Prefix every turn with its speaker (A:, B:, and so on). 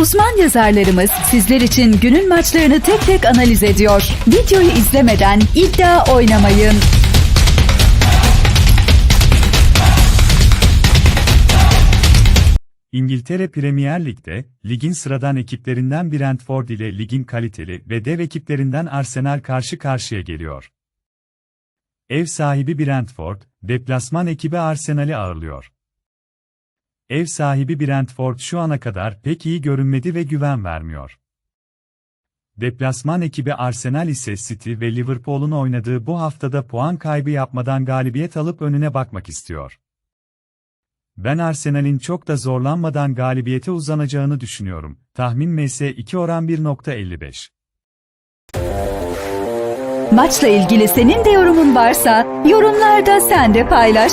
A: Uzman yazarlarımız sizler için günün maçlarını tek tek analiz ediyor. Videoyu izlemeden iddia oynamayın.
B: İngiltere Premier Lig'de, ligin sıradan ekiplerinden Brentford ile ligin kaliteli ve dev ekiplerinden Arsenal karşı karşıya geliyor. Ev sahibi Brentford, deplasman ekibi Arsenal'i ağırlıyor. Ev sahibi Brentford şu ana kadar pek iyi görünmedi ve güven vermiyor. Deplasman ekibi Arsenal ise City ve Liverpool'un oynadığı bu haftada puan kaybı yapmadan galibiyet alıp önüne bakmak istiyor. Ben Arsenal'in çok da zorlanmadan galibiyete uzanacağını düşünüyorum. Tahmin MS2 oran 1.55.
A: Maçla ilgili senin de yorumun varsa yorumlarda sen de paylaş.